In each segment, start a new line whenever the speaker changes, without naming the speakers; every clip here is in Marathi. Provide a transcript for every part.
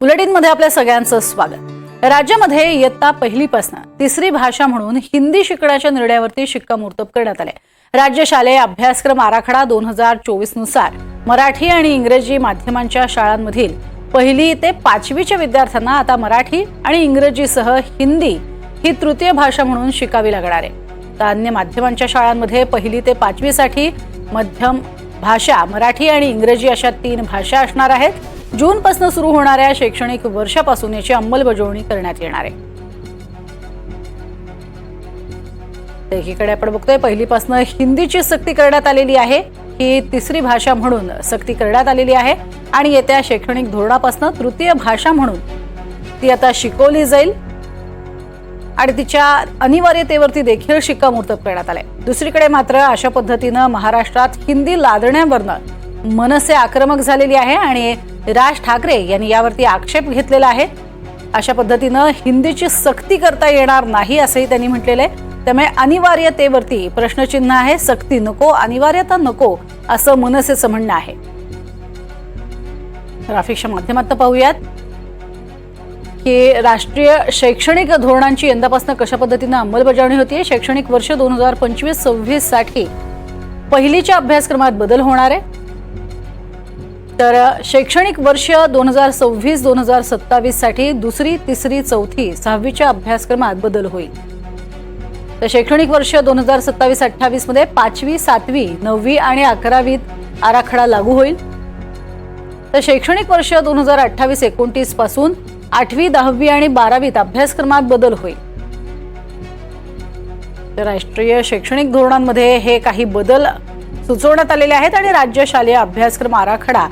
बुलेटिनमध्ये आपल्या सगळ्यांचं स्वागत. राज्यामध्ये इयत्ता पहिलीपासून तिसरी भाषा म्हणून हिंदी शिकण्याच्या निर्णयावरती शिक्कामोर्तब करण्यात आले राज्य शालेय अभ्यासक्रम आराखडा दोन हजार चोवीसनुसार मराठी आणि इंग्रजी माध्यमांच्या शाळांमधील पहिली ते पाचवीच्या विद्यार्थ्यांना आता मराठी आणि इंग्रजीसह हिंदी ही तृतीय भाषा म्हणून शिकावी लागणार आहे. तर अन्य माध्यमांच्या शाळांमध्ये पहिली ते पाचवीसाठी मध्यम भाषा मराठी आणि इंग्रजी अशा तीन भाषा असणार आहेत. जूनपासून सुरू होणाऱ्या शैक्षणिक वर्षापासून याची अंमलबजावणी करण्यात येणार आहे. एकीकडे आपण बघतोय पहिलीपासून हिंदीची सक्ती करण्यात आलेली आहे. ही तिसरी भाषा म्हणून सक्ती करण्यात आलेली आहे. आणि येत्या शैक्षणिक धोरणापासून तृतीय भाषा म्हणून ती आता शिकवली जाईल. आणि तिच्या अनिवार्यतेवरती देखील शिक्कामोर्तब करण्यात आलंय. दुसरीकडे मात्र अशा पद्धतीनं महाराष्ट्रात हिंदी लादण्यावरनं मनसे आक्रमक झालेली आहे. आणि राज ठाकरे यांनी यावरती आक्षेप घेतलेला आहे. अशा पद्धतीनं हिंदीची सक्ती करता येणार नाही असंही त्यांनी म्हटलेलं आहे. त्यामुळे अनिवार्यतेवरती प्रश्नचिन्ह आहे. सक्ती नको अनिवार्यता नको असं मनसेचं म्हणणं आहे. ग्राफिक्सच्या माध्यमात पाहूयात की राष्ट्रीय शैक्षणिक धोरणांची यंदापासून कशा पद्धतीनं अंमलबजावणी होती शैक्षणिक वर्ष दोन हजार पंचवीस सव्वीससाठी पहिलीच्या अभ्यासक्रमात बदल होणार आहे. तर शैक्षणिक वर्ष दोन हजार सव्वीस दोन हजार सत्तावीससाठी दुसरी तिसरी चौथी सहावीच्या अभ्यासक्रमात बदल होईल. तर शैक्षणिक वर्ष दोन हजार सत्तावीस अठ्ठावीसमध्ये पाचवी सातवी नववी आणि अकरावीत आराखडा लागू होईल. तर शैक्षणिक वर्ष दोन हजार अठ्ठावीस एकोणतीसपासून आठवी दहावी आणि बारावीत अभ्यासक्रमात बदल होईल. तर राष्ट्रीय शैक्षणिक धोरणांमध्ये हे काही बदल सुचवण्यात आलेले आहेत आणि राज्य शालेय अभ्यासक्रम आराखडा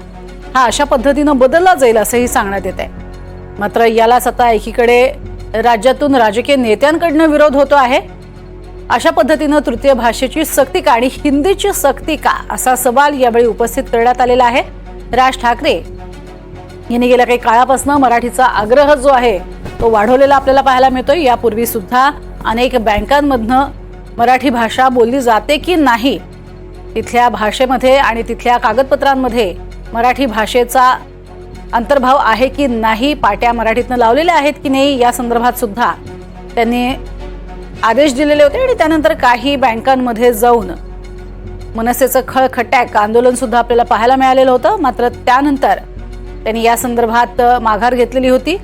हा अशा पद्धतीनं बदलला जाईल असंही सांगण्यात येत आहे मात्र यालाच आता एकीकडे राज्यातून राजकीय नेत्यांकडनं विरोध होतो आहे. अशा पद्धतीनं तृतीय भाषेची सक्ती का आणि हिंदीची सक्ती का असा सवाल यावेळी उपस्थित करण्यात आलेला आहे. राज ठाकरे यांनी गेल्या काही काळापासून मराठीचा आग्रह जो आहे तो वाढवलेला आपल्याला पाहायला मिळतोय. यापूर्वी सुद्धा अनेक बँकांमधनं मराठी भाषा बोलली जाते की नाही? तिथल्या भाषेमध्ये आणि तिथल्या कागदपत्रांमध्ये मराठी भाषेचा अंतर्भाव आहे की नाही पाट्या मराठीतनं लावलेल्या आहेत की नाही या संदर्भात सुद्धा त्यांनी आदेश दिलेले होते आणि त्यानंतर काही बँकांमध्ये जाऊन मनसेचं खळखट्याक आंदोलन सुद्धा आपल्याला पाहायला मिळालेलं होतं. मात्र त्यानंतर त्यांनी या संदर्भात माघार घेतलेली होती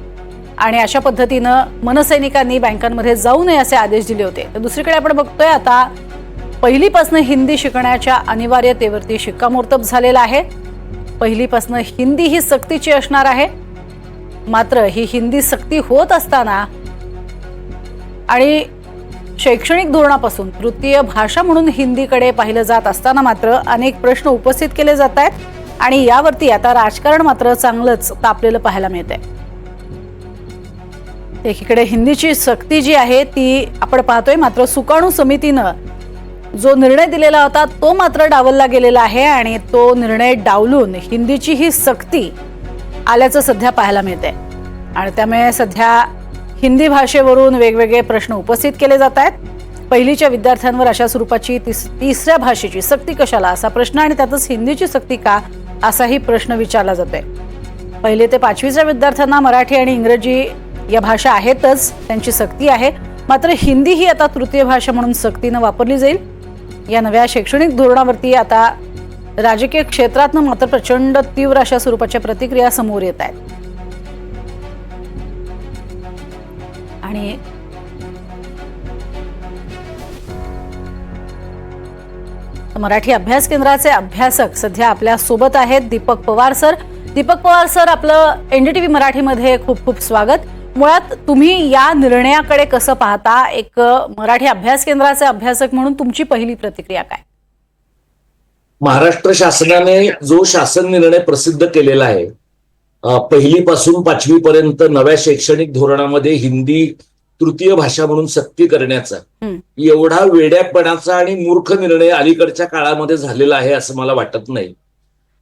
आणि अशा पद्धतीनं मनसैनिकांनी बँकांमध्ये जाऊ नये असे आदेश दिले होते. तर दुसरीकडे आपण बघतोय आता पहिलीपासून हिंदी शिकण्याच्या अनिवार्यतेवरती शिक्कामोर्तब झालेला आहे. पहिलीपासून हिंदी ही सक्तीची असणार आहे. मात्र ही हिंदी सक्ती होत असताना आणि शैक्षणिक धोरणापासून तृतीय भाषा म्हणून हिंदीकडे पाहिलं जात असताना मात्र अनेक प्रश्न उपस्थित केले जात आहेत आणि यावरती आता राजकारण मात्र चांगलंच तापलेलं पाहायला मिळतंय. एकीकडे हिंदीची सक्ती जी आहे ती आपण पाहतोय मात्र सुकाणू समितीनं जो निर्णय दिलेला होता तो मात्र डावलला गेलेला आहे आणि तो निर्णय डावलून हिंदीची ही सक्ती आल्याचं सध्या पाहायला मिळते आणि त्यामुळे सध्या हिंदी भाषेवरून वेगवेगळे प्रश्न उपस्थित केले जात आहेत. पहिलीच्या विद्यार्थ्यांवर अशा स्वरूपाची तिस तिसऱ्या भाषेची सक्ती कशाला असा प्रश्न आणि त्यातच हिंदीची सक्ती का असाही प्रश्न विचारला जातोय. पहिले ते पाचवीच्या विद्यार्थ्यांना मराठी आणि इंग्रजी या भाषा आहेतच त्यांची सक्ती आहे. मात्र हिंदी ही आता तृतीय भाषा म्हणून सक्तीनं वापरली जाईल. या नव्या शैक्षणिक धोरणावरती आता राजकीय क्षेत्रातनं मात्र प्रचंड तीव्र अशा स्वरूपाच्या प्रतिक्रिया समोर येत आहेत. आणि मराठी अभ्यास केंद्राचे अभ्यासक सध्या आपल्यासोबत आहेत दीपक पवार सर. दीपक पवार सर आपलं एनडीटीव्ही मराठीमध्ये खूप खूप स्वागत. मुळात तुम्ही या निर्णयाकडे कसं पाहता? एक मराठी अभ्यास केंद्राचे अभ्यासक म्हणून तुमची पहिली प्रतिक्रिया काय?
महाराष्ट्र शासनाने जो शासन निर्णय प्रसिद्ध केलेला आहे पहिलीपासून पाचवी पर्यंत नव्या शैक्षणिक धोरणामध्ये हिंदी तृतीय भाषा म्हणून सक्ती करण्याचा. एवढा वेड्यापणाचा आणि मूर्ख निर्णय अलीकडच्या काळामध्ये झालेला आहे असं मला वाटत नाही.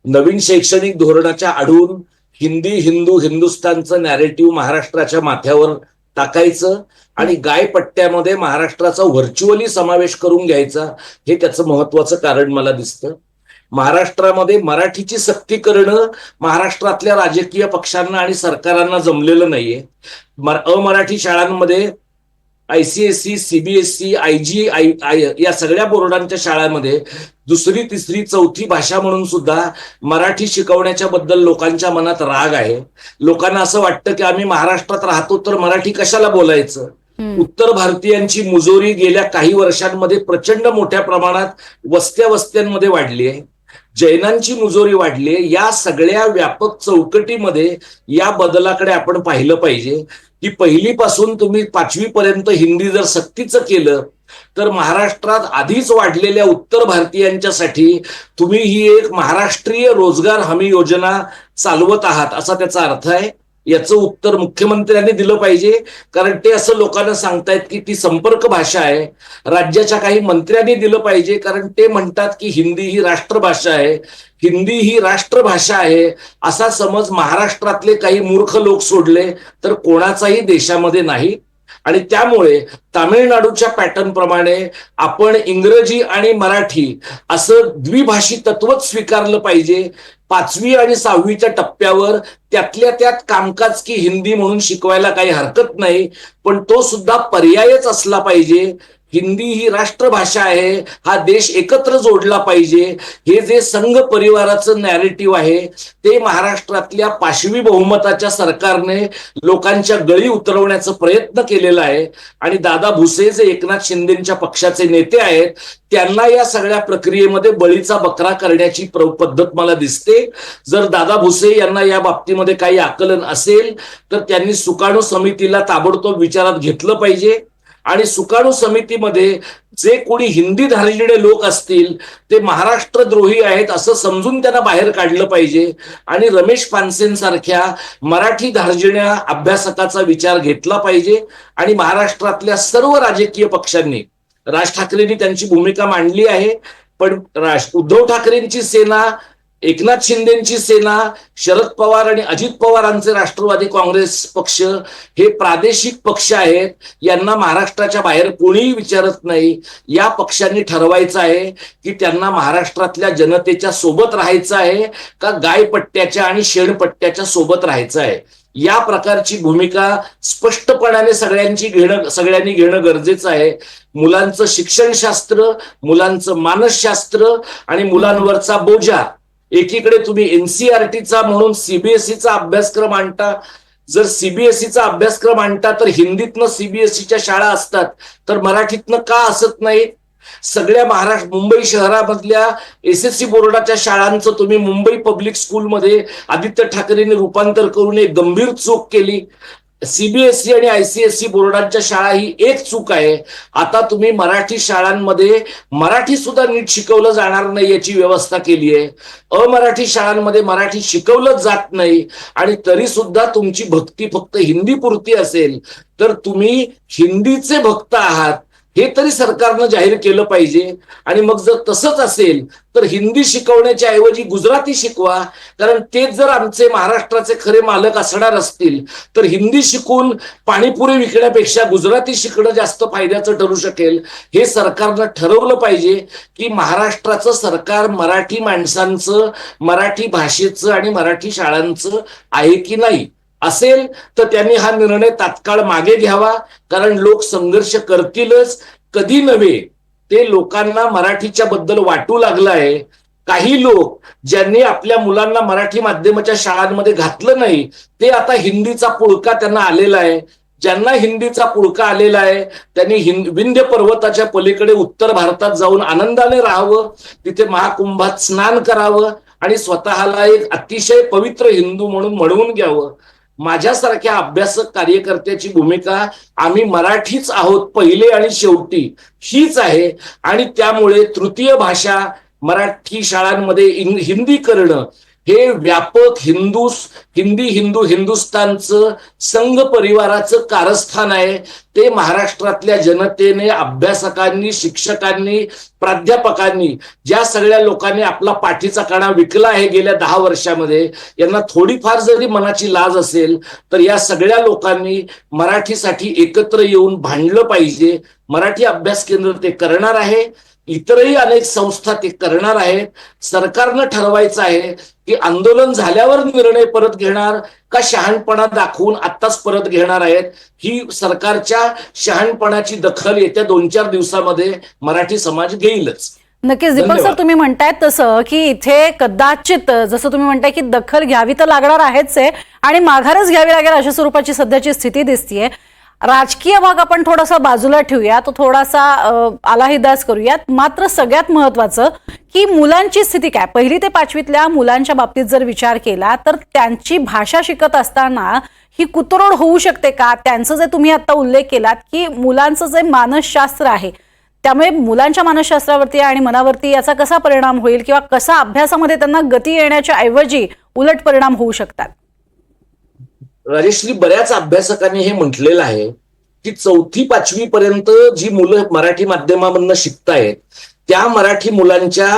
नवीन शैक्षणिक धोरणाच्या आडून हिंदी हिंदू हिंदुस्थानचं नॅरेटिव्ह महाराष्ट्राच्या माथ्यावर टाकायचं आणि गायपट्ट्यामध्ये महाराष्ट्राचा व्हर्च्युअली समावेश करून घ्यायचा हे त्याचं महत्वाचं कारण मला दिसतं. महाराष्ट्रामध्ये मराठीची सक्ती करणं महाराष्ट्रातल्या राजकीय पक्षांना आणि सरकारांना जमलेलं नाहीये. अमराठी शाळांमध्ये ICSE CBSE I G I I या सगळ्या बोर्डांच्या शाळांमध्ये दुसरी तिसरी चौथी भाषा म्हणून सुद्धा मराठी शिकवण्याच्या बद्दल लोकांच्या मनात राग आहे. लोकांना असं वाटतं की आम्ही महाराष्ट्रात राहतो तर मराठी कशाला बोलायचं. उत्तर भारतीयांची मुजोरी गेल्या काही वर्षांमध्ये प्रचंड मोठ्या प्रमाणात वस्त्या वस्त्यांमध्ये वाढली आहे. जैनांची मुजोरी वाढली आहे. या सगळ्या व्यापक चौकटीमध्ये या बदलाकडे आपण पाहिलं पाहिजे. की पहिलीपासून तुम्ही पाचवीपर्यंत हिंदी जर सक्तीचं केलं तर महाराष्ट्रात आधीच वाढलेल्या उत्तर भारतीयांच्यासाठी तुम्ही ही एक महाराष्ट्रीय रोजगार हमी योजना चालवत आहात असा त्याचा अर्थ आहे. याचं उत्तर मुख्यमंत्र्यांनी दिलं पाहिजे. कारण ते असं लोकांना सांगतायत की ती संपर्क भाषा आहे. राज्याच्या काही मंत्र्यांनी दिलं पाहिजे. कारण ते म्हणतात की हिंदी ही राष्ट्रभाषा आहे. हिंदी ही राष्ट्रभाषा आहे. असा समज महाराष्ट्रातले काही मूर्ख लोक सोडले तर कोणाचाही देशामध्ये नाही. आणि त्यामुळे तामिळनाडूच्या पॅटर्न प्रमाणे आपण इंग्रजी आणि मराठी असं द्विभाषी तत्वच स्वीकारलं पाहिजे. पाचवी आणि सहावीच्या टप्प्यावर त्यातल्या त्यात कामकाज की हिंदी म्हणून शिकवायला काही हरकत नाही पण तो सुद्धा पर्यायच असला पाहिजे. हिंदी ही राष्ट्रभाषा आहे हा देश एकत्र जोडला पाहिजे. हे जे संघ परिवाराचं नॅरेटिव्ह आहे ते महाराष्ट्रातल्या पाशवी बहुमताच्या सरकारने लोकांच्या गळी उतरवण्याचा प्रयत्न केलेला आहे. आणि दादा भुसे जे एकनाथ शिंदेच्या पक्षाचे नेते आहेत त्यांना या सगळ्या प्रक्रियेमध्ये बळीचा बकरा करण्याची पद्धत मला दिसते. जर दादा भुसे यांना या बाबतीमध्ये काही आकलन असेल तर त्यांनी सुकाणू समितीला ताबडतोब विचारात घेतलं पाहिजे. आणि सुकाणू समितीमध्ये जे कोणी हिंदी धारलेले लोक असतील ते महाराष्ट्रद्रोही आहेत असं समजून त्यांना बाहेर काढलं पाहिजे. आणि रमेश पानसेंसारख्या मराठी धार्जिण्या अभ्यासकाचा विचार घेतला पाहिजे. आणि महाराष्ट्रातल्या सर्व राजकीय पक्षांनी राज ठाकरेंनी त्यांची भूमिका मांडली आहे. पण राज उद्धव ठाकरेंची सेना एकनाथ शिंदेची सेना शरद पवार आणि अजित पवारांचे राष्ट्रवादी काँग्रेस पक्ष हे प्रादेशिक पक्ष आहेत. यांना महाराष्ट्राच्या बाहेर कोणीही विचारत नाही. या पक्षांनी ठरवायचं आहे की त्यांना महाराष्ट्रातल्या जनतेच्या सोबत राहायचं आहे का गायपट्ट्याच्या आणि शेणपट्ट्याच्या सोबत राहायचं आहे? या प्रकारची भूमिका स्पष्टपणाने सगळ्यांची घेणं सगळ्यांनी घेणं गरजेचं आहे. मुलांचं शिक्षणशास्त्र मुलांचं मानसशास्त्र आणि मुलांवरचा बोजा एकीकडे तुम्ही एनसीआरटीचा म्हणून सीबीएसईचा अभ्यासक्रम आणता. जर सीबीएसईचा अभ्यासक्रम आणता तर हिंदीतनं सीबीएसईच्या शाळा असतात. तर मराठीतनं का असत नाही? सगळ्या महाराष्ट्र मुंबई शहरामधल्या एस एस सी बोर्डाच्या शाळांचं तुम्ही मुंबई पब्लिक स्कूलमध्ये आदित्य ठाकरेंनी रूपांतर करून एक गंभीर चूक केली. सीबीएसई आणि आयसीएसई बोर्डांच्या शाळा ही एक चूक आहे. आता तुम्ही मराठी शाळांमध्ये मराठी सुद्धा नीट शिकवलं जाणार नाही याची व्यवस्था केली आहे. अमराठी शाळांमध्ये मराठी शिकवलं जात नाही आणि तरी सुद्धा तुमची भक्ती फक्त हिंदी पुरती असेल तर तुम्ही हिंदीचे भक्त आहात. हे तरी सरकारनं जाहीर केलं पाहिजे. आणि मग जर तसंच असेल तर हिंदी शिकवण्याच्या ऐवजी गुजराती शिकवा. कारण तेच जर आमचे महाराष्ट्राचे खरे मालक असणार असतील तर हिंदी शिकून पाणीपुरी विकण्यापेक्षा गुजराती शिकणं जास्त फायद्याचं ठरू शकेल. हे सरकारनं ठरवलं पाहिजे की महाराष्ट्राचं सरकार मराठी माणसांचं मराठी भाषेचं आणि मराठी शाळांचं आहे की नाही? असेल तर त्यांनी हा निर्णय तात्काळ मागे घ्यावा. कारण लोक संघर्ष करतीलच. कधी नव्हे ते लोकांना मराठीच्या बद्दल वाटू लागलं आहे. काही लोक ज्यांनी आपल्या मुलांना मराठी माध्यमाच्या शाळांमध्ये घातलं नाही ते आता हिंदीचा पुळका त्यांना आलेला आहे. ज्यांना हिंदीचा पुळका आलेला आहे त्यांनी हिंद विंध्य पर्वताच्या पलीकडे उत्तर भारतात जाऊन आनंदाने राहावं. तिथे महाकुंभात स्नान करावं. आणि स्वतःला एक अतिशय पवित्र हिंदू म्हणून म्हणवून घ्यावं. माझ्यासारख्या अभ्यासक कार्यकर्त्याची भूमिका आम्ही मराठीच आहोत पहिले आणि शेवटी. हीच आहे. आणि त्यामुळे तृतीय भाषा मराठी शाळांमध्ये हिंदी करणं हे व्यापक हिंदू हिंदी हिंदू हिंदुस्थानचं संघ परिवाराचं कारस्थान आहे. ते महाराष्ट्रातल्या जनतेने अभ्यासकांनी शिक्षकांनी प्राध्यापकांनी ज्या सगळ्या लोकांनी आपला पाठीचा कणा विकला आहे गेल्या दहा वर्षामध्ये यांना थोडीफार जरी मनाची लाज असेल तर या सगळ्या लोकांनी मराठीसाठी एकत्र येऊन भांडलं पाहिजे. मराठी अभ्यास केंद्र ते करणार आहे. इतरही अनेक संस्था ते करणार आहेत. सरकारनं ठरवायचं आहे की आंदोलन झाल्यावर निर्णय परत घेणार का शहाणपणा दाखवून आत्ताच परत घेणार आहेत? ही सरकारच्या शहाणपणाची दखल येत्या दोन चार दिवसामध्ये मराठी समाज घेईलच.
नक्कीच दीपक सर. तुम्ही म्हणतायत तसं की इथे कदाचित जसं तुम्ही म्हणताय की दखल घ्यावी तर लागणार आहेच आहे आणि माघारच घ्यावी लागेल अशा स्वरूपाची सध्याची स्थिती दिसतीये. राजकीय भाग आपण थोडासा बाजूला ठेवूया. तो थोडासा अ, आलाहिदास करूयात. मात्र सगळ्यात महत्वाचं की मुलांची स्थिती काय? पहिली ते पाचवीतल्या मुलांच्या बाबतीत जर विचार केला तर त्यांची भाषा शिकत असताना ही कुतरोड होऊ शकते का? त्यांचं जे तुम्ही आता उल्लेख केलात की मुलांचं जे मानसशास्त्र आहे त्यामुळे मुलांच्या मानसशास्त्रावरती आणि मनावरती याचा कसा परिणाम होईल किंवा कसा अभ्यासामध्ये त्यांना गती येण्याच्या ऐवजी उलट परिणाम होऊ शकतात?
राजेश्री बऱ्याच अभ्यासकांनी हे म्हटलेलं आहे की चौथी पाचवी पर्यंत जी मुलं मराठी माध्यमामधनं शिकतायत त्या मराठी मुलांच्या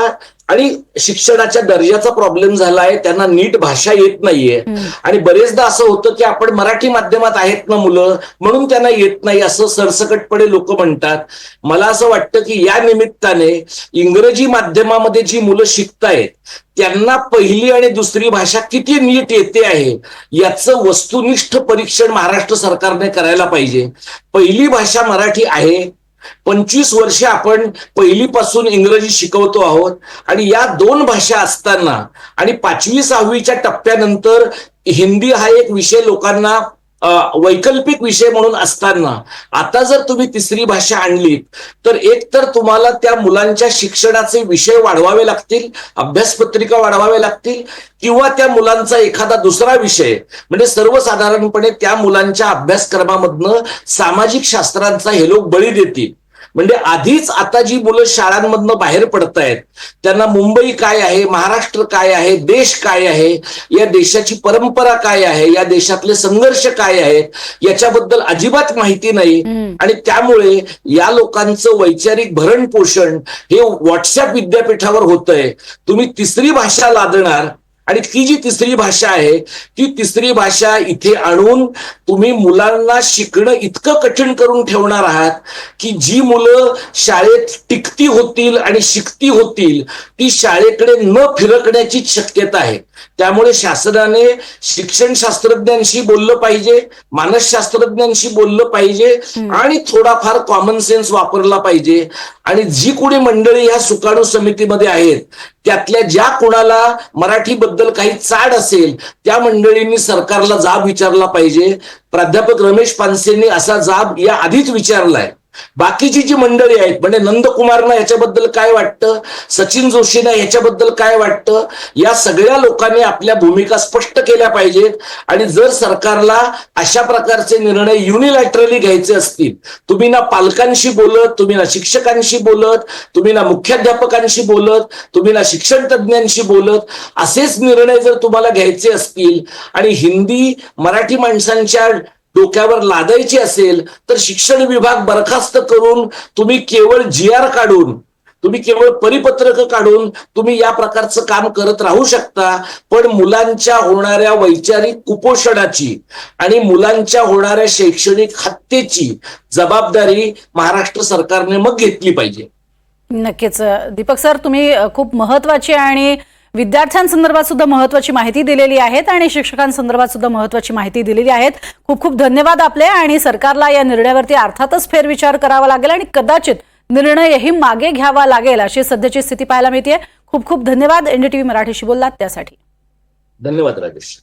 आणि शिक्षणाच्या दर्जाचा प्रॉब्लेम झाला आहे त्यांना नीट भाषा येत नाहीये. आणि बरेचदा असं होतं की आपण मराठी माध्यमात आहेत ना मुलं म्हणून त्यांना येत नाही असं सरसकटपणे लोक म्हणतात. मला असं वाटतं की या निमित्ताने इंग्रजी माध्यमामध्ये जी मुलं शिकतायत त्यांना पहिली आणि दुसरी भाषा किती नीट येते आहे याचं वस्तुनिष्ठ परीक्षण महाराष्ट्र सरकारने करायला पाहिजे. पहिली भाषा मराठी आहे पंचवीस वर्ष आपण पहिलीपासून इंग्रजी शिकवतो आहोत. आणि या दोन भाषा असताना आणि पाचवी सहावीच्या टप्प्यानंतर हिंदी हा एक विषय लोकांना वैकल्पिक विषय म्हणून असताना आता जर तुम्ही तिसरी भाषा आणलीत तर एक तर तुम्हाला त्या मुलांच्या शिक्षणाचे विषय वाढवावे लागतील अभ्यासपत्रिका वाढवावे लागतील किंवा त्या मुलांचा एखादा दुसरा विषय म्हणजे सर्वसाधारणपणे त्या मुलांच्या अभ्यासक्रमामधनं सामाजिक शास्त्रांचा हे लोक बळी देतील. म्हणजे आधीच आता जी मुलं शाळांमधनं बाहेर पडतायत त्यांना मुंबई काय आहे महाराष्ट्र काय आहे देश काय आहे या देशाची परंपरा काय आहे या देशातले संघर्ष काय आहेत याच्याबद्दल अजिबात माहिती नाही. आणि त्यामुळे या लोकांचं वैचारिक भरण पोषण हे व्हॉट्सअप विद्यापीठावर होतंय तुम्ही तिसरी भाषा लादणार आणि ती जी तिसरी भाषा आहे ती तिसरी भाषा इथे आणून तुम्ही मुलांना शिकणं इतकं कठीण करून ठेवणार आहात की जी मुलं शाळेत टिकती होतील आणि शिकती होतील ती शाळेकडे न फिरकण्याची शक्यता आहे. त्यामुळे शासनाने शिक्षण शास्त्रज्ञांशी बोललं पाहिजे मानसशास्त्रज्ञांशी बोललं पाहिजे आणि थोडाफार कॉमन सेन्स वापरला पाहिजे. आणि जी कोणी मंडळी ह्या सुकाणू समितीमध्ये आहेत त्यातल्या ज्या कोणाला मराठीबद्दल काही चाड असेल त्या मंडळींनी सरकारला जाब विचारला पाहिजे. प्राध्यापक रमेश पानसेंनी असा जाब या आधीच विचारलाय. बाकीची जी मंडळी आहेत म्हणजे नंदकुमारना याच्याबद्दल काय वाटतं? सचिन जोशीना याच्याबद्दल काय वाटतं? या सगळ्या लोकांनी आपल्या भूमिका स्पष्ट केल्या पाहिजेत. आणि जर सरकारला अशा प्रकारचे निर्णय युनिलॅटरली घ्यायचे असतील तुम्ही ना पालकांशी बोलत तुम्ही ना शिक्षकांशी बोलत तुम्ही ना मुख्याध्यापकांशी बोलत तुम्ही ना शिक्षण तज्ज्ञांशी बोलत असेच निर्णय जर तुम्हाला घ्यायचे असतील आणि हिंदी मराठी माणसांच्या डोक्यावर लादायची असेल तर शिक्षण विभाग बरखास्त करून तुम्ही केवळ जी आर काढून तुम्ही केवळ परिपत्रक काढून तुम्ही या प्रकारचं काम करत राहू शकता. पण मुलांच्या होणाऱ्या वैचारिक कुपोषणाची आणि मुलांच्या होणाऱ्या शैक्षणिक हत्येची जबाबदारी महाराष्ट्र सरकारने मग घेतली पाहिजे.
नक्कीच. दीपक सर तुम्ही खूप महत्वाची आणि विद्यार्थ्यांसंदर्भात सुद्धा महत्वाची माहिती दिलेली आहेत आणि शिक्षकांसंदर्भात सुद्धा महत्वाची माहिती दिलेली आहेत. खूप खूप धन्यवाद आपले आणि सरकारला या निर्णयावरती अर्थातच फेरविचार करावा लागेल आणि कदाचित निर्णयही मागे घ्यावा लागेल अशी सध्याची स्थिती पाहायला मिळते खूप खूप धन्यवाद. एनडीटीव्ही मराठीशी बोललात त्यासाठी.
धन्यवाद राजेश.